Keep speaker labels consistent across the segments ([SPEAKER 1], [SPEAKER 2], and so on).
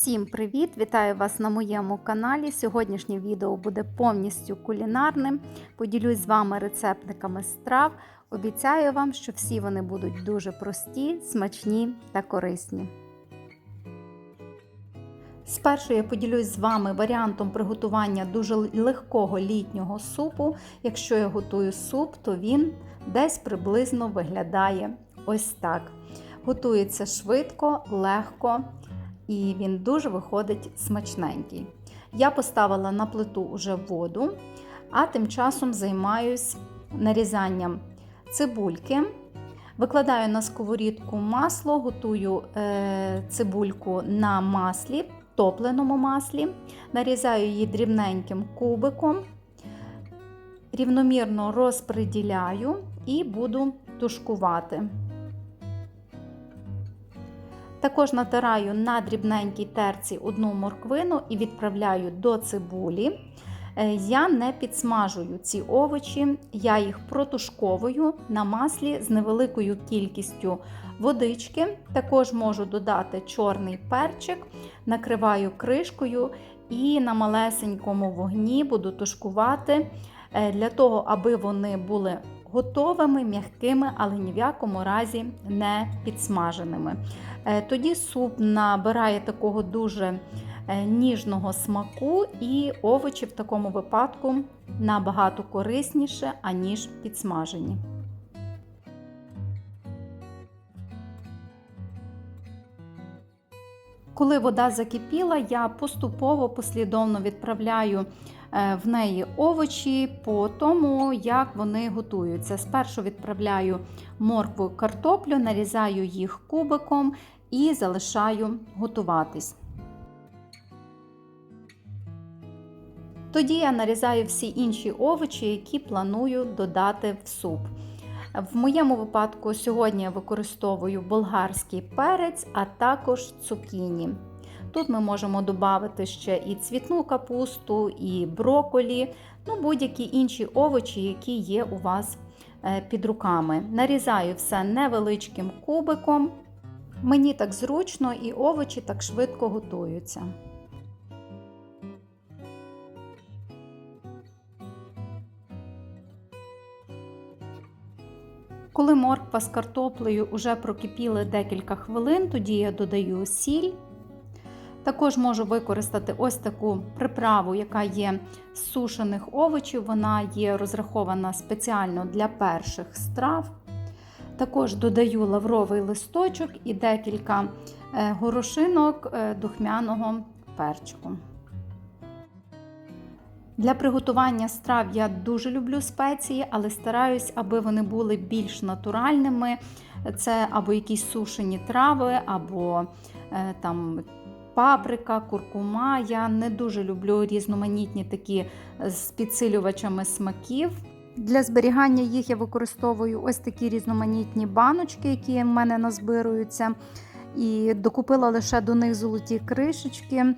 [SPEAKER 1] Всім привіт! Вітаю вас на моєму каналі. Сьогоднішнє відео буде повністю кулінарним. Поділюсь з вами рецептниками страв. Обіцяю вам, що всі вони будуть дуже прості, смачні та корисні. Спершу я поділюсь з вами варіантом приготування дуже легкого літнього супу. Якщо я готую суп, то він десь приблизно виглядає ось так. Готується швидко, легко і він дуже виходить смачненький. Я поставила на плиту уже воду, а тим часом займаюсь нарізанням цибульки. Викладаю на сковорідку масло, готую е, цибульку на маслі, топленому маслі, нарізаю її дрібненьким кубиком, рівномірно розподіляю і буду тушкувати. Також натираю на дрібненькій терці одну морквину і відправляю до цибулі. Я не підсмажую ці овочі, я їх протушковую на маслі з невеликою кількістю водички. Також можу додати чорний перчик, накриваю кришкою і на малесенькому вогні буду тушкувати для того, аби вони були готовими, м'якими, але ні в якому разі не підсмаженими. Тоді суп набирає такого дуже ніжного смаку, і овочі в такому випадку набагато корисніше, аніж підсмажені. Коли вода закипіла, я поступово послідовно відправляю в неї овочі по тому, як вони готуються. Спершу відправляю моркву картоплю, нарізаю їх кубиком і залишаю готуватись. Тоді я нарізаю всі інші овочі, які планую додати в суп. В моєму випадку сьогодні я використовую болгарський перець, а також цукіні. Тут ми можемо додати ще і цвітну капусту, і броколі, ну будь-які інші овочі, які є у вас під руками. Нарізаю все невеличким кубиком. Мені так зручно і овочі так швидко готуються. Коли морква з картоплею вже прокипіли декілька хвилин, тоді я додаю сіль. Також можу використати ось таку приправу, яка є з сушених овочів. Вона є розрахована спеціально для перших страв. Також додаю лавровий листочок і декілька горошинок духмяного перчику. Для приготування страв я дуже люблю спеції, але стараюсь, аби вони були більш натуральними. Це або якісь сушені трави, або там паприка, куркума. Я не дуже люблю різноманітні такі з підсилювачами смаків. Для зберігання їх я використовую ось такі різноманітні баночки, які в мене назбируються. І докупила лише до них золоті кришечки,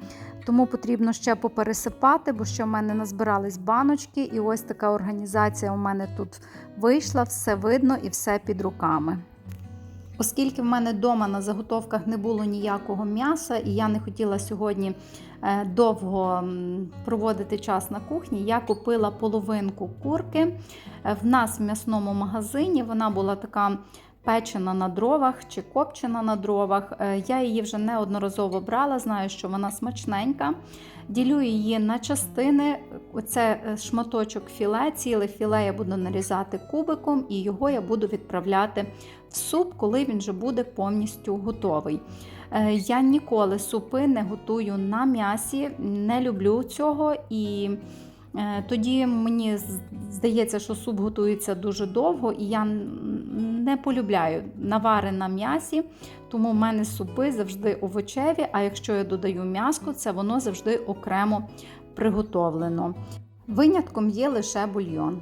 [SPEAKER 1] тому потрібно ще попересипати, бо ще в мене назбирались баночки, і ось така організація у мене тут вийшла, все видно і все під руками. Оскільки в мене вдома на заготовках не було ніякого м'яса, і я не хотіла сьогодні довго проводити час на кухні, я купила половинку курки. В нас в м'ясному магазині вона була така печена на дровах чи копчена на дровах. Я її вже неодноразово брала, знаю, що вона смачненька. Ділю її на частини. Оце шматочок філе, ціле філе я буду нарізати кубиком, і його я буду відправляти в суп, коли він вже буде повністю готовий. Я ніколи супи не готую на м'ясі, не люблю цього. і тоді мені здається, що суп готується дуже довго, і я не полюбляю навари на м'ясі, тому в мене супи завжди овочеві, а якщо я додаю м'яско, це воно завжди окремо приготовлено. Винятком є лише бульйон.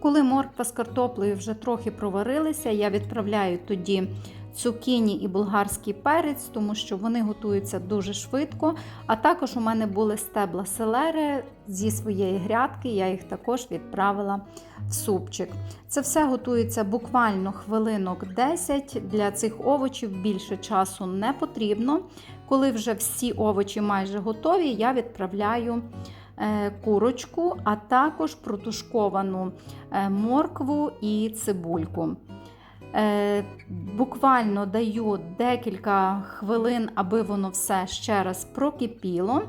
[SPEAKER 1] Коли морква з картоплею вже трохи проварилися, я відправляю тоді цукіні і болгарський перець, тому що вони готуються дуже швидко. А також у мене були стебла селери зі своєї грядки, я їх також відправила в супчик. Це все готується буквально хвилинок 10. Для цих овочів більше часу не потрібно. Коли вже всі овочі майже готові, я відправляю е, курочку, а також протушковану е, моркву і цибульку. Е, Буквально даю декілька хвилин, аби воно все ще раз прокипіло.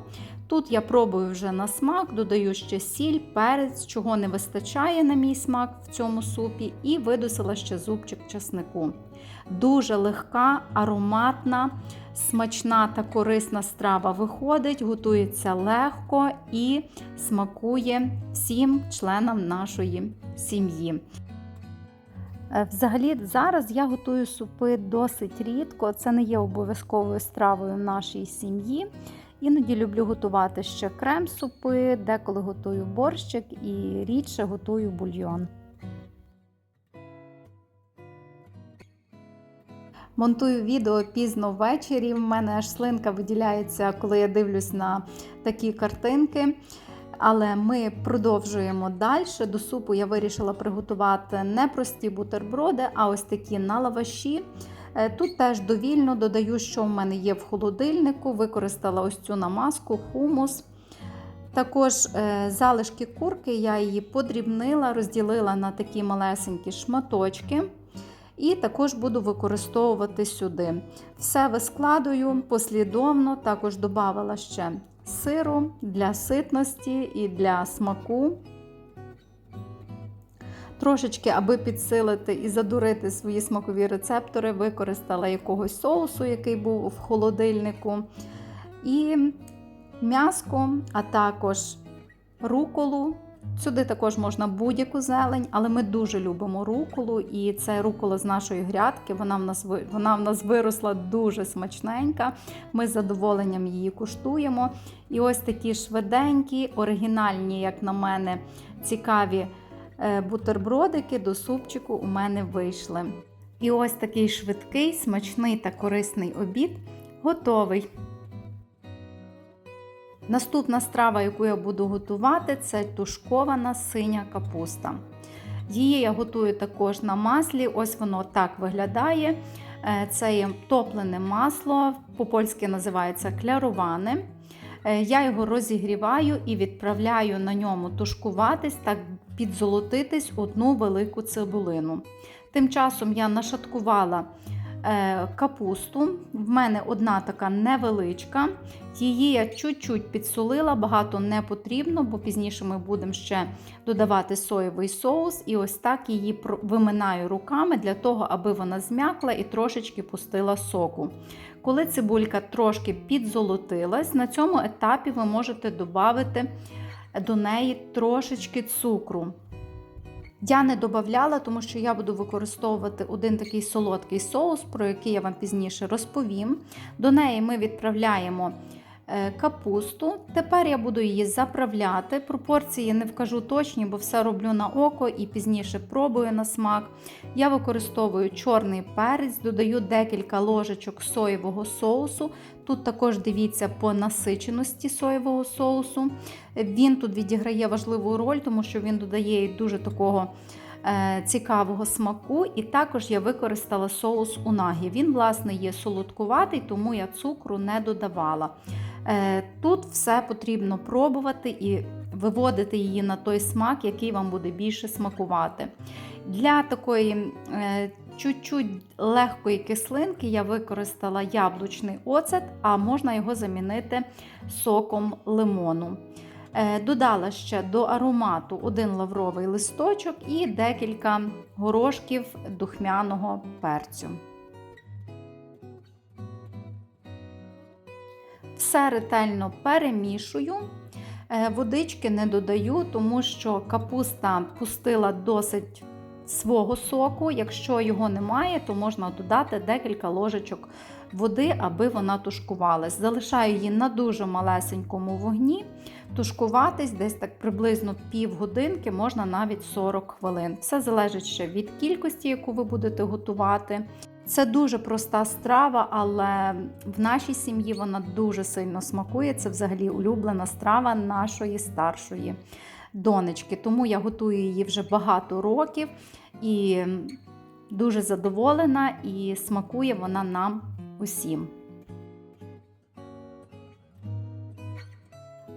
[SPEAKER 1] Тут я пробую вже на смак, додаю ще сіль, перець, чого не вистачає на мій смак в цьому супі, і видусила ще зубчик чеснику. Дуже легка, ароматна, смачна та корисна страва виходить, готується легко і смакує всім членам нашої сім'ї. Е, Взагалі, зараз я готую супи досить рідко. Це не є обов'язковою стравою в нашій сім'ї. Іноді люблю готувати ще крем-супи, деколи готую борщик і рідше готую бульйон. Монтую відео пізно ввечері. В мене аж слинка виділяється, коли я дивлюсь на такі картинки. Але ми продовжуємо далі. До супу я вирішила приготувати не прості бутерброди, а ось такі на лаваші. Е, Тут теж довільно додаю, що в мене є в холодильнику. Використала ось цю намазку, хумус. Також е, залишки курки я її подрібнила, розділила на такі малесенькі шматочки. І також буду використовувати сюди. Все вискладую послідовно, також додавала ще сиру для ситності і для смаку. Трошечки, аби підсилити і задурити свої смакові рецептори, використала якогось соусу, який був в холодильнику. І м'яско, а також руколу. Сюди також можна будь-яку зелень, але ми дуже любимо руколу, і це рукола з нашої грядки. Вона в нас вона в нас виросла дуже смачненька. Ми з задоволенням її куштуємо. І ось такі швиденькі, оригінальні, як на мене, цікаві е, бутербродики до супчику у мене вийшли. І ось такий швидкий, смачний та корисний обід готовий. Наступна страва, яку я буду готувати, це тушкована синя капуста. Її я готую також на маслі. Ось воно так виглядає. Е, Це є топлене масло, по-польськи називається кляруване. Е, Я його розігріваю і відправляю на ньому тушкуватись, так підзолотитись одну велику цибулину. Тим часом я нашаткувала е, капусту. В мене одна така невеличка. Її я чуть-чуть підсолила, багато не потрібно, бо пізніше ми будемо ще додавати соєвий соус. І ось так її виминаю руками для того, аби вона зм'якла і трошечки пустила соку. Коли цибулька трошки підзолотилась, на цьому етапі ви можете додати до неї трошечки цукру. Я не додавала, тому що я буду використовувати один такий солодкий соус, про який я вам пізніше розповім. До неї ми відправляємо капусту. Тепер я буду її заправляти. Пропорції не вкажу точні, бо все роблю на око і пізніше пробую на смак. Я використовую чорний перець, додаю декілька ложечок соєвого соусу. Тут також дивіться по насиченості соєвого соусу. Він тут відіграє важливу роль, тому що він додає дуже такого цікавого смаку. І також я використала соус унагі. Він, власне, є солодкуватий, тому я цукру не додавала. Тут все потрібно пробувати і виводити її на той смак, який вам буде більше смакувати. Для такої чуть-чуть легкої кислинки я використала яблучний оцет, а можна його замінити соком лимону. Додала ще до аромату один лавровий листочок і декілька горошків духмяного перцю. Все ретельно перемішую, водички не додаю, тому що капуста пустила досить свого соку. Якщо його немає, то можна додати декілька ложечок води, аби вона тушкувалась. Залишаю її на дуже малесенькому вогні. Тушкуватись десь так приблизно півгодинки, можна навіть 40 хвилин. Все залежить ще від кількості, яку ви будете готувати. Це дуже проста страва, але в нашій сім'ї вона дуже сильно смакує. Це взагалі улюблена страва нашої старшої донечки. Тому я готую її вже багато років і дуже задоволена, і смакує вона нам усім.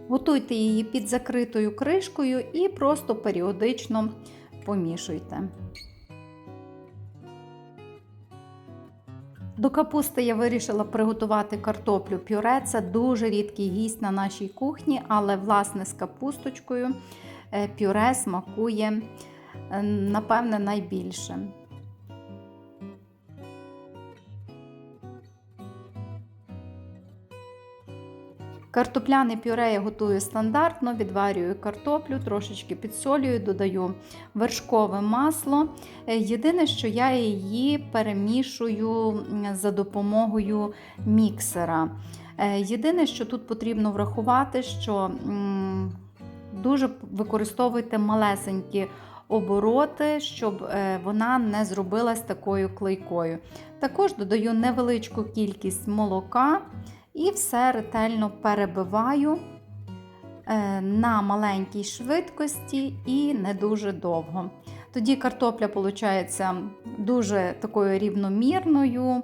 [SPEAKER 1] Готуйте її під закритою кришкою і просто періодично помішуйте. До капусти я вирішила приготувати картоплю пюре. Це дуже рідкий гість на нашій кухні, але власне з капусточкою е, пюре смакує, е, напевне, найбільше. Картопляне пюре я готую стандартно, відварюю картоплю, трошечки підсолюю, додаю вершкове масло. Е, Єдине, що я її перемішую за допомогою міксера. Е, Єдине, що тут потрібно врахувати, що дуже використовуйте малесенькі обороти, щоб е, вона не зробилась такою клейкою. Також додаю невеличку кількість молока. І все ретельно перебиваю е, на маленькій швидкості і не дуже довго. Тоді картопля виходить дуже такою рівномірною,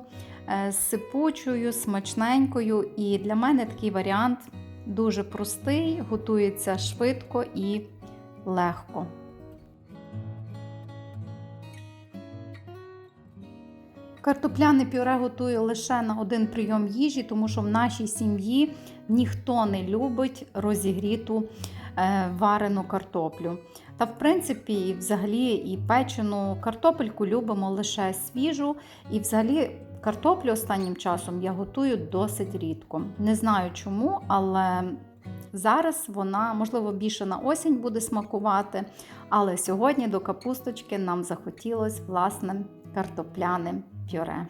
[SPEAKER 1] е, сипучою, смачненькою. І для мене такий варіант дуже простий, готується швидко і легко. Картопляне пюре готую лише на один прийом їжі, тому що в нашій сім'ї ніхто не любить розігріту е, варену картоплю. Та, в принципі, і взагалі і печену картопельку любимо лише свіжу. І взагалі картоплю останнім часом я готую досить рідко. Не знаю чому, але зараз вона, можливо, більше на осінь буде смакувати. Але сьогодні до капусточки нам захотілося власне картопляне пюре.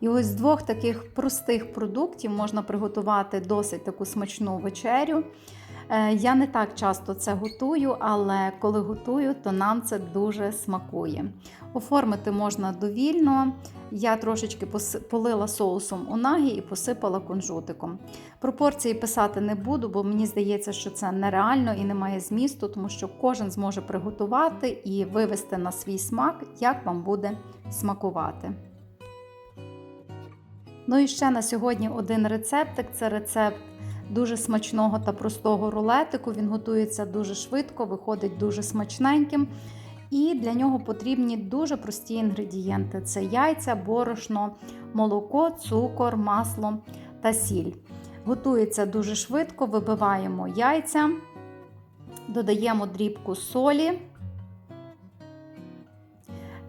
[SPEAKER 1] І ось з двох таких простих продуктів можна приготувати досить таку смачну вечерю. Е, я не так часто це готую, але коли готую, то нам це дуже смакує. Оформити можна довільно. Я трошечки полила соусом унагі і посипала кунжутиком. Пропорції писати не буду, бо мені здається, що це нереально і немає змісту, тому що кожен зможе приготувати і вивести на свій смак, як вам буде смакувати. Ну і ще на сьогодні один рецептик це рецепт дуже смачного та простого рулетику. Він готується дуже швидко, виходить дуже смачненьким. І для нього потрібні дуже прості інгредієнти: це яйця, борошно, молоко, цукор, масло та сіль. Готується дуже швидко, вибиваємо яйця, додаємо дрібку солі,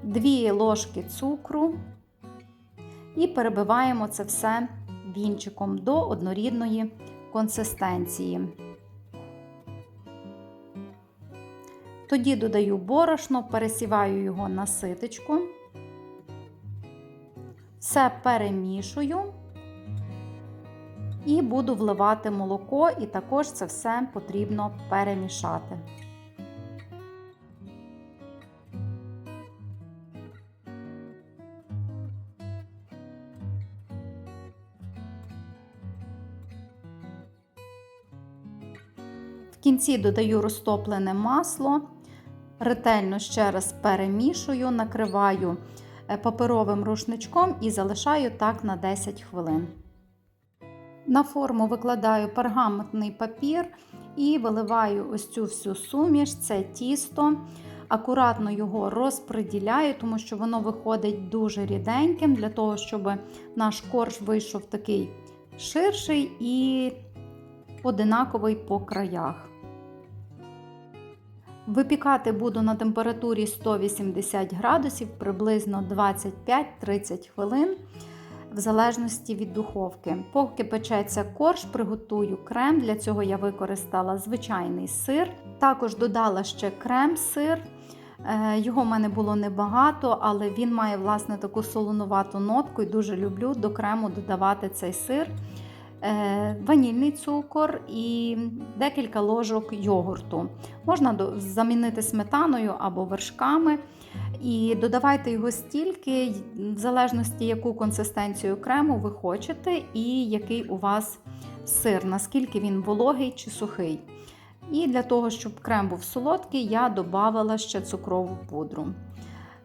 [SPEAKER 1] 2 ложки цукру і перебиваємо це все вінчиком до однорідної консистенції. Тоді додаю борошно, пересіваю його на ситечку, все перемішую і буду вливати молоко, і також це все потрібно перемішати. Кінці додаю розтоплене масло, ретельно ще раз перемішую, накриваю е, паперовим рушничком і залишаю так на 10 хвилин. На форму викладаю пергаментний папір і виливаю ось цю всю суміш, це тісто. Акуратно його розподіляю, тому що воно виходить дуже ріденьким, для того, щоб наш корж вийшов такий ширший і одинаковий по краях. Випікати буду на температурі 180 градусів приблизно 25-30 хвилин, в залежності від духовки. Поки печеться корж, приготую крем. Для цього я використала звичайний сир. Також додала ще крем-сир. Е, його в мене було небагато, але він має власне таку солонувату нотку і дуже люблю до крему додавати цей сир. Е, ванільний цукор і декілька ложок йогурту. Можна замінити сметаною або вершками. І додавайте його стільки, в залежності, яку консистенцію крему ви хочете, і який у вас сир, наскільки він вологий чи сухий. І для того, щоб крем був солодкий, я додавала ще цукрову пудру.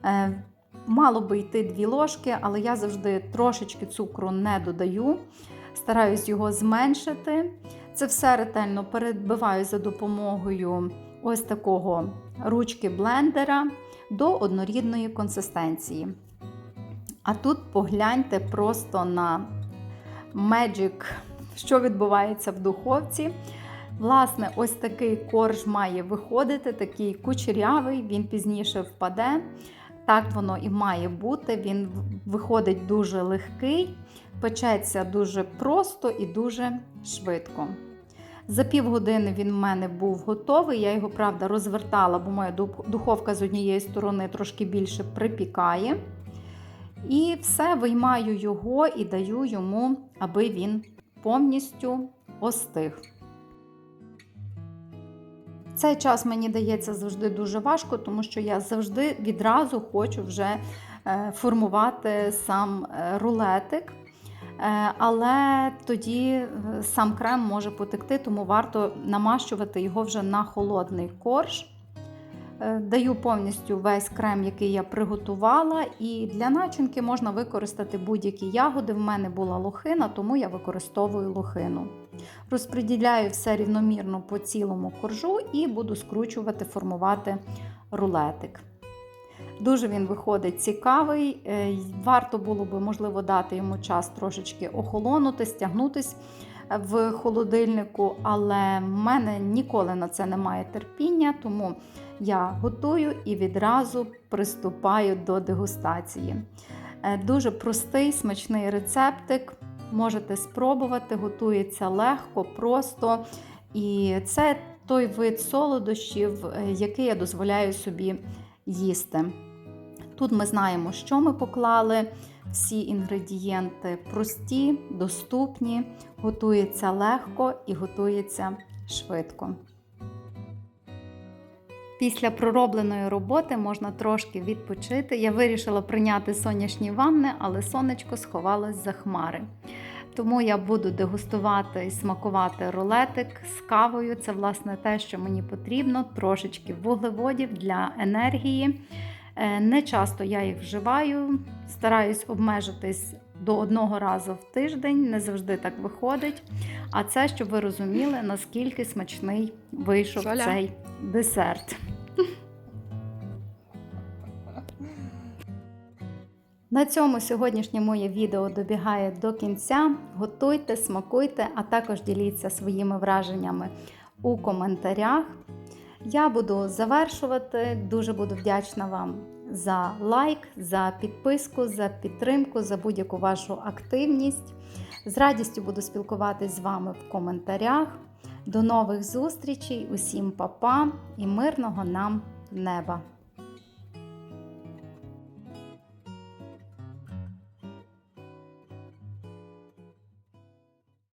[SPEAKER 1] Е, мало би йти 2 ложки, але я завжди трошечки цукру не додаю. Стараюсь його зменшити. Це все ретельно перебиваю за допомогою ось такого ручки блендера до однорідної консистенції. А тут погляньте просто на Magic, що відбувається в духовці. Власне, ось такий корж має виходити, такий кучерявий, він пізніше впаде. Так воно і має бути. Він виходить дуже легкий, печеться дуже просто і дуже швидко. За півгодини він в мене був готовий. Я його, правда, розвертала, бо моя духовка з однієї сторони трошки більше припікає. І все, виймаю його і даю йому, аби він повністю остиг. Цей час мені дається завжди дуже важко, тому що я завжди відразу хочу вже е, формувати сам е, рулетик. Е, але тоді сам крем може потекти, тому варто намащувати його вже на холодний корж. Даю повністю весь крем, який я приготувала, і для начинки можна використати будь-які ягоди. В мене була лохина, тому я використовую лохину. Розподіляю все рівномірно по цілому коржу і буду скручувати, формувати рулетик. Дуже він виходить цікавий. Е, варто було би, можливо, дати йому час трошечки охолонути, стягнутись в холодильнику, але в мене ніколи на це немає терпіння, тому я готую і відразу приступаю до дегустації. Е, дуже простий, смачний рецептик. Можете спробувати, готується легко, просто. І це той вид солодощів, е, який я дозволяю собі їсти. Тут ми знаємо, що ми поклали. Всі інгредієнти прості, доступні, готується легко і готується швидко. Після проробленої роботи можна трошки відпочити. Я вирішила прийняти сонячні ванни, але сонечко сховалось за хмари. Тому я буду дегустувати і смакувати рулетик з кавою. Це, власне, те, що мені потрібно, трошечки вуглеводів для енергії. Е, не часто я їх вживаю, стараюсь обмежитись до одного разу в тиждень, не завжди так виходить. А це, щоб ви розуміли, наскільки смачний вийшов
[SPEAKER 2] Соля.
[SPEAKER 1] цей десерт. На цьому сьогоднішнє моє відео добігає до кінця. Готуйте, смакуйте, а також діліться своїми враженнями у коментарях. Я буду завершувати. Дуже буду вдячна вам за лайк, за підписку, за підтримку, за будь-яку вашу активність. З радістю буду спілкуватись з вами в коментарях. До нових зустрічей, усім па-па і мирного нам неба!